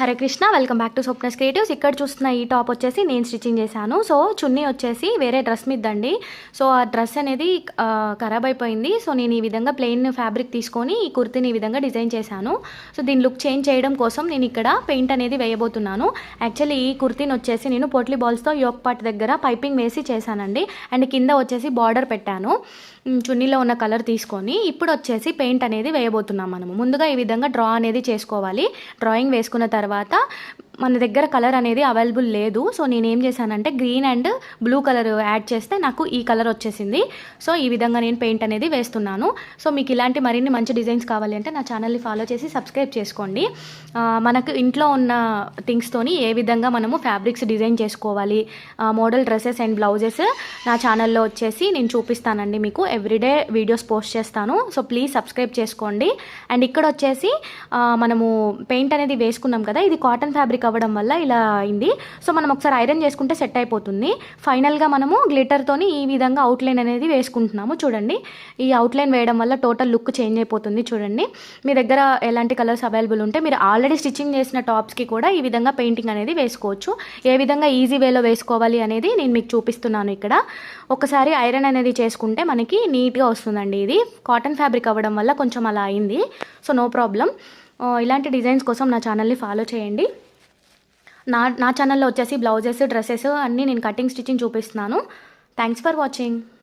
Hare Krishna welcome back to Swapna's creatives ఇక్కడ చూస్తున్న ఈ టాప్ వచ్చేసి నేను స్టిచ్చింగ్ చేశాను. సో చున్నీ వచ్చేసి వేరే డ్రెస్ మీదండి. సో ఆ డ్రెస్ అనేది ఖరాబ్ అయిపోయింది. సో నేను ఈ విధంగా ప్లెయిన్ ఫ్యాబ్రిక్ తీసుకొని ఈ కుర్తీని ఈ విధంగా డిజైన్ చేశాను. సో దీని లుక్ చేంజ్ చేయడం కోసం నేను ఇక్కడ పెయింట్ అనేది వేయబోతున్నాను. యాక్చువల్లీ ఈ కుర్తీని వచ్చేసి నేను పోట్లీ బాల్స్తో యోక్ పార్ట్ దగ్గర పైపింగ్ వేసి చేశానండి. అండ్ కింద వచ్చేసి బార్డర్ పెట్టాను. చున్నీలో ఉన్న కలర్ తీసుకొని ఇప్పుడు వచ్చేసి పెయింట్ అనేది వేయబోతున్నాం మనము. ముందుగా ఈ విధంగా డ్రా అనేది చేసుకోవాలి. డ్రాయింగ్ వేసుకున్న తర్వాత తర్వాత మన దగ్గర కలర్ అనేది అవైలబుల్ లేదు. సో నేనేం చేశానంటే green and blue colour add చేస్తే నాకు ఈ కలర్ వచ్చేసింది. సో ఈ విధంగా నేను పెయింట్ అనేది వేస్తున్నాను. సో మీకు ఇలాంటి మరిన్ని మంచి డిజైన్స్ కావాలి అంటే నా ఛానల్ని ఫాలో చేసి సబ్స్క్రైబ్ చేసుకోండి. మనకు ఇంట్లో ఉన్న థింగ్స్తోని ఏ విధంగా మనము ఫ్యాబ్రిక్స్ డిజైన్ చేసుకోవాలి మోడల్ డ్రెస్సెస్ అండ్ బ్లౌజెస్ నా ఛానల్లో వచ్చేసి నేను చూపిస్తానండి మీకు. ఎవ్రీడే వీడియోస్ పోస్ట్ చేస్తాను. సో ప్లీజ్ సబ్స్క్రైబ్ చేసుకోండి. అండ్ ఇక్కడ వచ్చేసి మనము పెయింట్ అనేది వేసుకున్నాం కదా ఇది కాటన్ ఫ్యాబ్రిక్ అవ్వడం వల్ల ఇలా అయింది. సో మనం ఒకసారి ఐరన్ చేసుకుంటే సెట్ అయిపోతుంది. ఫైనల్గా మనము గ్లిటర్తోని ఈ విధంగా అవుట్లైన్ అనేది వేసుకుంటున్నాము. చూడండి. ఈ అవుట్లైన్ వేయడం వల్ల టోటల్ లుక్ చేంజ్ అయిపోతుంది. చూడండి. మీ దగ్గర ఎలాంటి కలర్స్ అవైలబుల్ ఉంటే మీరు ఆల్రెడీ స్టిచ్చింగ్ చేసిన టాప్స్కి కూడా ఈ విధంగా పెయింటింగ్ అనేది వేసుకోవచ్చు. ఏ విధంగా ఈజీ వేలో వేసుకోవాలి అనేది నేను మీకు చూపిస్తున్నాను ఇక్కడ. ఒకసారి ఐరన్ అనేది చేసుకుంటే మనకి నీట్గా వస్తుందండి ఇది. కాటన్ ఫ్యాబ్రిక్ అవ్వడం వల్ల కొంచెం అలా అయింది. So no problem. ఇలాంటి డిజైన్స్ కోసం నా ఛానల్ని ఫాలో చేయండి. నా నా ఛానల్లో వచ్చేసి బ్లౌజెస్ డ్రెస్సెస్ అన్నీ నేను కటింగ్ స్టిచ్చింగ్ చూపిస్తున్నాను. Thanks for watching